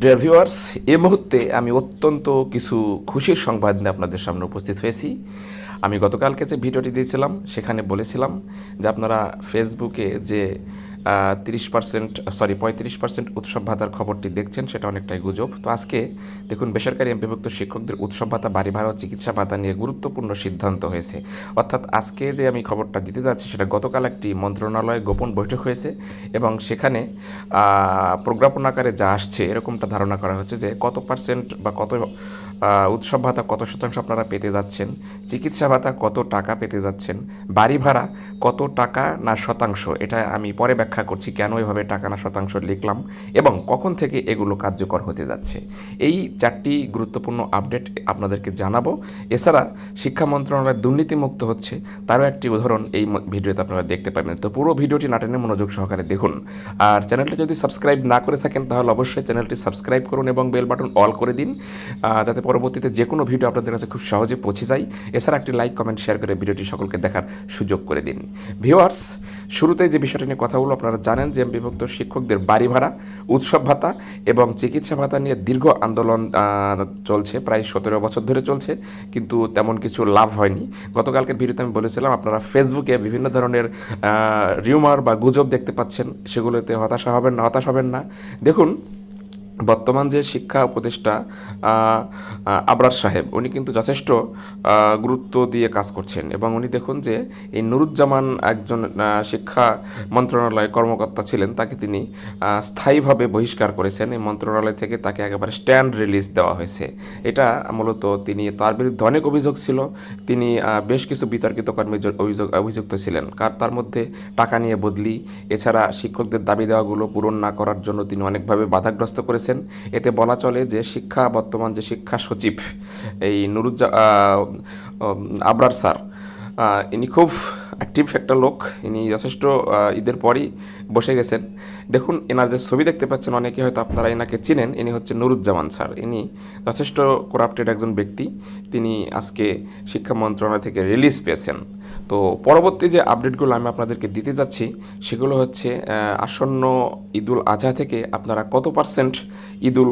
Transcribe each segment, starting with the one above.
Dear viewers এ মুহূর্তে আমি অত্যন্ত কিছু খুশির সংবাদ নিয়ে আপনাদের সামনে উপস্থিত হয়েছি। আমি গতকালকে যে ভিডিওটি দিয়েছিলাম, সেখানে বলেছিলাম যে আপনারা ফেসবুকে যে তিরিশ পার্সেন্ট সরি পঁয়ত্রিশ পার্সেন্ট উৎসব ভাতার খবরটি দেখছেন, সেটা অনেকটাই গুজব। তো আজকে দেখুন, বেসরকারি এমপিভুক্ত শিক্ষকদের উৎসব ভাতা, বাড়ি ভাড়া চিকিৎসা ভাতা নিয়ে গুরুত্বপূর্ণ সিদ্ধান্ত হয়েছে। অর্থাৎ আজকে যে আমি খবরটা দিতে যাচ্ছি, সেটা গতকাল একটি মন্ত্রণালয়ে গোপন বৈঠক হয়েছে এবং সেখানে প্রজ্ঞাপন আকারে যা আসছে, এরকমটা ধারণা করা হচ্ছে যে কত পার্সেন্ট বা কত উৎসব ভাতা কত শতাংশ আপনারা পেতে যাচ্ছেন? চিকিৎসা ভাতা কত টাকা পেতে যাচ্ছেন? বাড়ি ভাড়া কত টাকা না শতাংশ? এটা আমি পরে ব্যাখ্যা করছি কেন এভাবে টাকা না শতাংশ লিখলাম এবং কখন থেকে এগুলো কার্যকর হতে যাচ্ছে। এই চারটি গুরুত্বপূর্ণ আপডেট আপনাদেরকে জানাব। এছাড়া শিক্ষা মন্ত্রণালয় দুর্নীতিমুক্ত হচ্ছে। তারও একটি উদাহরণ এই ভিডিওতে আপনারা দেখতে পাবেন। তো পুরো ভিডিওটি নাটেনে মনোযোগ সহকারে দেখুন। আর চ্যানেলটি যদি সাবস্ক্রাইব না করে থাকেন, তাহলে অবশ্যই চ্যানেলটি সাবস্ক্রাইব করুন এবং বেল বাটন অল করে দিন যাতে পরবর্তীতে যে কোনো ভিডিও আপনাদের কাছে খুব সহজে পৌঁছে যায়। এছাড়া একটি লাইক, কমেন্ট, শেয়ার করে ভিডিওটি সকলকে দেখার সুযোগ করে দিন। ভিউয়ার্স, শুরুতে যে বিষয়টি নিয়ে কথা বলব, আপনারা জানেন যে বিভক্ত শিক্ষকদের বাড়ি ভাড়া, উৎসব ভাতা এবং চিকিৎসা ভাতা নিয়ে দীর্ঘ আন্দোলন চলছে, প্রায় সতেরো বছর ধরে চলছে, কিন্তু তেমন কিছু লাভ হয়নি। গতকালকের ভিডিওতে আমি বলেছিলাম, আপনারা ফেসবুকে বিভিন্ন ধরনের রিউমার বা গুজব দেখতে পাচ্ছেন, সেগুলোতে হতাশা হবেন না, হতাশ হবেন না। দেখুন বর্তমান যে শিক্ষা উপদেষ্টা আবরার সাহেব, উনি কিন্তু যথেষ্ট গুরুত্ব দিয়ে কাজ করছেন এবং উনি দেখুন যে এই নুরুজ্জামান একজন শিক্ষা মন্ত্রণালয় কর্মকর্তা ছিলেন, তাকে তিনি স্থায়ীভাবে বহিষ্কার করেছেন। এই মন্ত্রণালয় থেকে তাকে একেবারে স্ট্যান্ড রিলিজ দেওয়া হয়েছে। এটা মূলত তিনি তার বিরুদ্ধে অনেক অভিযোগ ছিল। তিনি বেশ কিছু বিতর্কিত কর্মী অভিযোগ, অভিযুক্ত ছিলেন। কার, তার মধ্যে টাকা নিয়ে বদলি, এছাড়া শিক্ষকদের দাবি দেওয়াগুলো পূরণ না করার জন্য তিনি অনেকভাবে বাধাগ্রস্ত করেছেন। এতে বলা চলে যে শিক্ষা, বর্তমান যে শিক্ষা সচিব, এই নুরুজ্জা আবরার স্যার ইনি খুব অ্যাক্টিভ একটা লোক। ইনি যথেষ্ট ঈদের পরই বসে গেছেন। দেখুন, এনার যে ছবি দেখতে পাচ্ছেন, অনেকে হয়তো আপনারা এনাকে চিনেন। ইনি হচ্ছে নুরুজ্জামান স্যার। ইনি যথেষ্ট করাপ্টেড একজন ব্যক্তি। তিনি আজকে শিক্ষা মন্ত্রণালয় থেকে রিলিজ পেয়েছেন। তো পরবর্তী যে আপডেটগুলো আমি আপনাদেরকে দিতে যাচ্ছি, সেগুলো হচ্ছে আসন্ন ঈদুল আজহা থেকে আপনারা কত পার্সেন্ট ঈদুল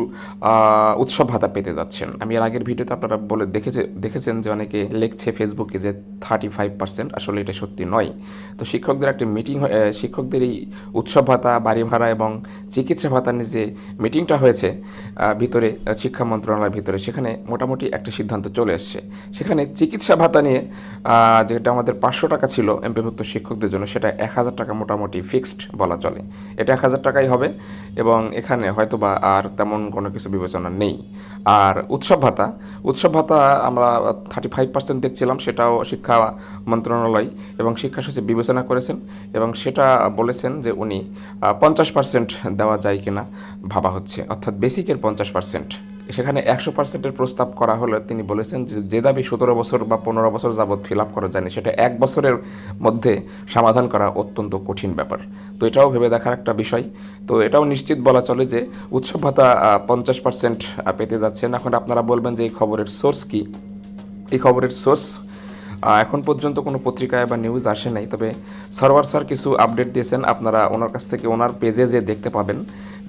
উৎসব ভাতা পেতে যাচ্ছেন? আমি এর আগের ভিডিওতে আপনারা বলে দেখেছে, দেখেছেন যে অনেকে লিখছে ফেসবুকে যে থার্টি ফাইভ পার্সেন্ট আসলে এটা সত্যি নয়। তো শিক্ষকদের একটি মিটিং শিক্ষকদের এই উৎসব ভাতা, বাড়ি ভাড়া এবং চিকিৎসা ভাতা নিয়ে যে মিটিংটা হয়েছে ভিতরে শিক্ষা মন্ত্রণালয়ের ভিতরে, সেখানে মোটামুটি একটা সিদ্ধান্ত চলে এসছে। সেখানে চিকিৎসা ভাতা নিয়ে যেটা আমাদের পাঁচশো টাকা ছিল এমপিভুক্ত শিক্ষকদের জন্য, সেটা এক হাজার টাকা মোটামুটি ফিক্সড বলা চলে। এটা এক হাজার টাকাই হবে এবং এখানে হয়তো বা আর তেমন কোনো কিছু বিবেচনা নেই। আর উৎসব ভাতা উৎসব ভাতা আমরা থার্টি ফাইভ পার্সেন্ট দেখছিলাম, সেটাও শিক্ষা মন্ত্রণালয় এবং শিক্ষা সচিব বিবেচনা করেছেন এবং সেটা বলেছেন যে উনি পঞ্চাশ পার্সেন্ট দেওয়া যায় কিনা ভাবা হচ্ছে। অর্থাৎ বেসিকের পঞ্চাশ পার্সেন্ট সেখানে একশো পার্সেন্টের প্রস্তাব করা হলে তিনি বলেছেন যে যে দাবি সতেরো বছর বা পনেরো বছর যাবৎ ফিল আপ করা যায়নি, সেটা এক বছরের মধ্যে সমাধান করা অত্যন্ত কঠিন ব্যাপার। তো এটাও ভেবে দেখার একটা বিষয়। তো এটাও নিশ্চিত বলা চলে যে উৎসব ভাতা পঞ্চাশ পার্সেন্ট পেতে যাচ্ছেন। এখন আপনারা বলবেন যে এই খবরের সোর্স কি? এই খবরের সোর্স এখন পর্যন্ত কোনো পত্রিকায় বা নিউজ আসে নাই। তবে সরওয়ার স্যার কিছু আপডেট দিয়েছেন। আপনারা ওনার কাছ থেকে, ওনার পেজে যে দেখতে পাবেন।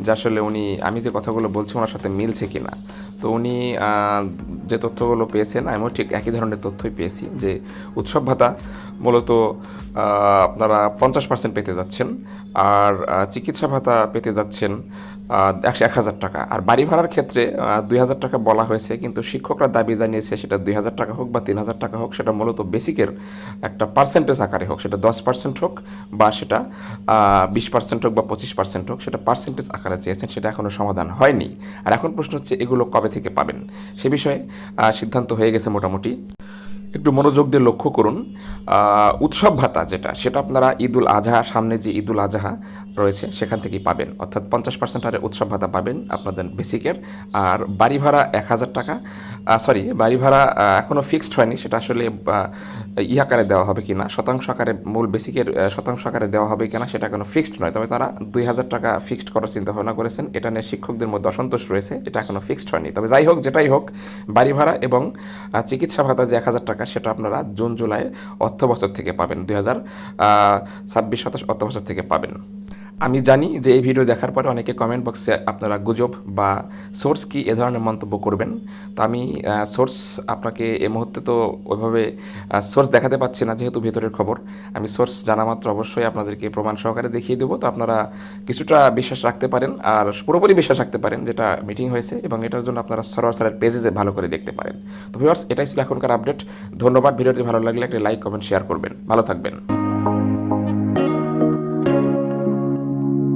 যে আসলে উনি, আমি যে কথাগুলো বলছি ওনার সাথে মিলছে কি না তো উনি যে তথ্যগুলো পেয়েছেন, আমিও ঠিক একই ধরনের তথ্যই পেয়েছি যে উৎসব ভাতা মূলত আপনারা পঞ্চাশ পার্সেন্ট পেতে যাচ্ছেন, আর চিকিৎসা ভাতা পেতে যাচ্ছেন একশো এক হাজার টাকা। আর বাড়ি ভাড়ার ক্ষেত্রে দুই হাজার টাকা বলা হয়েছে, কিন্তু শিক্ষকরা দাবি জানিয়েছে সেটা দুই হাজার টাকা হোক বা তিন হাজার টাকা হোক, সেটা মূলত বেসিকের একটা পার্সেন্টেজ আকারে হোক, সেটা দশ পার্সেন্ট হোক বা সেটা বিশ পার্সেন্ট হোক বা পঁচিশ পার্সেন্ট হোক, সেটা পার্সেন্টেজ আকারে চেয়েছেন, সেটা এখনও সমাধান হয়নি। আর এখন প্রশ্ন হচ্ছে, এগুলো কবে থেকে পাবেন? সে বিষয়ে সিদ্ধান্ত হয়ে গেছে মোটামুটি। একটু মনোযোগ দিয়ে লক্ষ্য করুন। উৎসব ভাতা যেটা, সেটা আপনারা ঈদুল আজহা, সামনে যে ঈদুল আজহা রয়েছে, সেখান থেকেই পাবেন। অর্থাৎ পঞ্চাশ পার্সেন্ট হারে উৎসব ভাতা পাবেন আপনাদের বেসিকের আর বাড়ি ভাড়া এক হাজার টাকা। সরি বাড়ি ভাড়া এখনও ফিক্সড হয়নি, সেটা আসলে ই আকারে দেওয়া হবে কি না শতাংশ আকারে, মূল বেসিকের শতাংশ আকারে দেওয়া হবে কিনা, সেটা এখনও ফিক্সড নয়। তবে তারা দুই হাজার টাকা ফিক্সড করার চিন্তা ভাবনা করেছেন। এটা নিয়ে শিক্ষকদের মধ্যে অসন্তোষ রয়েছে, এটা এখনও ফিক্সড হয়নি। তবে যাই হোক, যেটাই হোক, বাড়ি ভাড়া এবং চিকিৎসা ভাতা যে এক হাজার টাকা সেটা আপনারা জুন জুলাই অর্থবছর থেকে পাবেন। দুই হাজার ছাব্বিশ সাতাশ অর্থবছর থেকে পাবেন। আমি জানি যে এই ভিডিও দেখার পরে অনেকে কমেন্ট বক্সে আপনারা গুজব বা সোর্স কি এ ধরনের মন্তব্য করবেন। তা আমি সোর্স আপনাকে এ মুহূর্তে তো ওইভাবে সোর্স দেখাতে পাচ্ছি না যেহেতু ভেতরের খবর। আমি সোর্স জানা মাত্র অবশ্যই আপনাদেরকে প্রমাণ সহকারে দেখিয়ে দেবো। তো আপনারা কিছুটা বিশ্বাস রাখতে পারেন আর পুরোপুরি বিশ্বাস রাখতে পারেন যেটা মিটিং হয়েছে এবং এটার জন্য আপনারা সরোয়ার স্যারের পেজে ভালো করে দেখতে পারেন। তো ভিউয়ার্স এটাই ছিল এখনকার আপডেট ধন্যবাদ। ভিডিওটি ভালো লাগলে একটা লাইক কমেন্ট শেয়ার করবেন। ভালো থাকবেন।